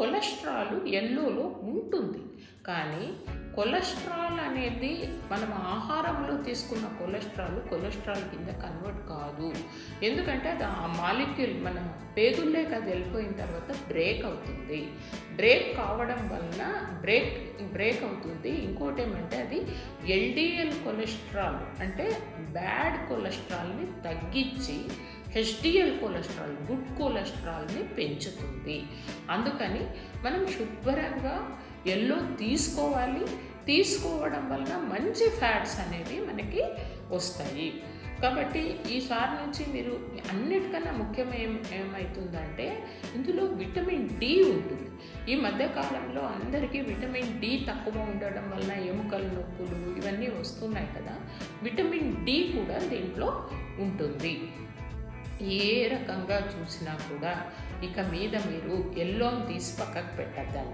Cholesterol ఎల్లోలో ఉంటుంది. కానీ cholesterol అనేది మనం ఆహారంలో తీసుకున్న కొలెస్ట్రాల్ కొలెస్ట్రాల్ కింద కన్వర్ట్ కాదు. ఎందుకంటే అది ఆ మాలిక్యూల్ మన పేగుల్లోకి అది వెళ్ళిపోయిన తర్వాత బ్రేక్ అవుతుంది. బ్రేక్ కావడం వలన బ్రేక్ బ్రేక్ అవుతుంది. ఇంకోటి ఏమంటే అది ఎల్డిఎల్ కొలెస్ట్రాల్ అంటే బ్యాడ్ కొలెస్ట్రాల్ని తగ్గించి హెచ్డిఎల్ కొలెస్ట్రాల్ గుడ్ కొలెస్ట్రాల్ని పెంచుతుంది. అందుకని మనం శుభ్రంగా ఎల్లో తీసుకోవాలి. తీసుకోవడం వలన మంచి ఫ్యాట్స్ అనేవి మనకి వస్తాయి. కాబట్టి ఈసారి నుంచి మీరు అన్నిటికన్నా ముఖ్యం ఏం ఏమవుతుందంటే ఇందులో విటమిన్ డి ఉంటుంది. ఈ మధ్యకాలంలో అందరికీ విటమిన్ డి తక్కువ ఉండడం వలన ఎముకల నొప్పులు వస్తున్నాయి కదా విటమిన్ డి కూడా దీంట్లో ఉంటుంది. ఏ రకంగా చూసినా కూడా ఇక మీద మీరు ఎల్లోని తీసి పక్కకు పెట్టద్దండి.